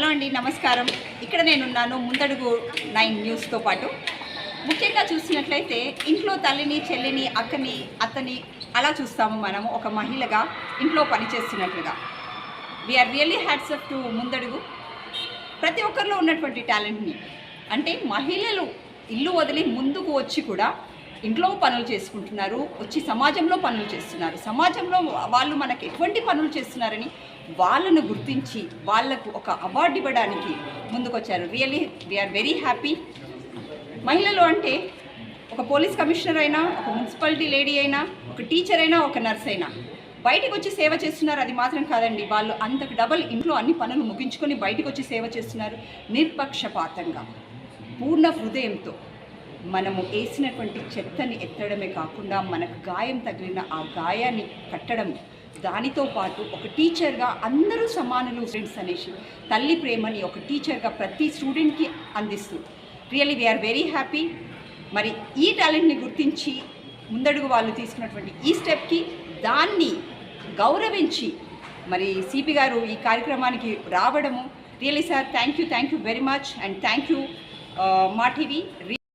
Hello అండి నమస్కారం. ఇక్కడ నేనున్నాను ముందడుగు నైన్ న్యూస్తో పాటు. ముఖ్యంగా చూసినట్లయితే ఇంట్లో తల్లిని చెల్లిని అక్కని అత్తని అలా చూస్తాము మనము ఒక మహిళగా ఇంట్లో పనిచేస్తున్నట్లుగా. వీఆర్ రియల్లీ హ్యాట్స్ టు ముందడుగు. ప్రతి ఒక్కరిలో ఉన్నటువంటి టాలెంట్ని అంటే మహిళలు ఇల్లు వదిలి ముందుకు వచ్చి కూడా ఇంట్లో పనులు చేసుకుంటున్నారు వచ్చి సమాజంలో పనులు చేస్తున్నారు. సమాజంలో వాళ్ళు మనకు ఎటువంటి పనులు చేస్తున్నారని వాళ్ళను గుర్తించి వాళ్ళకు ఒక అవార్డు ఇవ్వడానికి ముందుకొచ్చారు. రియలీ వీఆర్ వెరీ హ్యాపీ మహిళలు అంటే ఒక పోలీస్ కమిషనర్ అయినా ఒక మున్సిపాలిటీ లేడీ అయినా ఒక టీచర్ అయినా ఒక నర్స్ అయినా బయటకు వచ్చి సేవ చేస్తున్నారు. అది మాత్రం కాదండి. వాళ్ళు అంతకు డబల్ ఇంట్లో అన్ని పనులు ముగించుకొని బయటకు వచ్చి సేవ చేస్తున్నారు. నిర్పక్షపాతంగా పూర్ణ హృదయంతో. మనము వేసినటువంటి చెత్తని ఎత్తడమే కాకుండా మనకు గాయం తగిలిన ఆ గాయాన్ని కట్టడం దానితో పాటు ఒక టీచర్గా అందరూ సమానులు స్టూడెంట్స్ అనేసి తల్లి ప్రేమని ఒక టీచర్గా ప్రతి స్టూడెంట్కి అందిస్తూ రియల్లీ వీఆర్ వెరీ హ్యాపీ మరి ఈ టాలెంట్ని గుర్తించి ముందడుగు వాళ్ళు తీసుకున్నటువంటి ఈ స్టెప్కి దాన్ని గౌరవించి మరి సిపి గారు ఈ కార్యక్రమానికి రావడము really sir thank you thank you very much and thank you మా టీవీ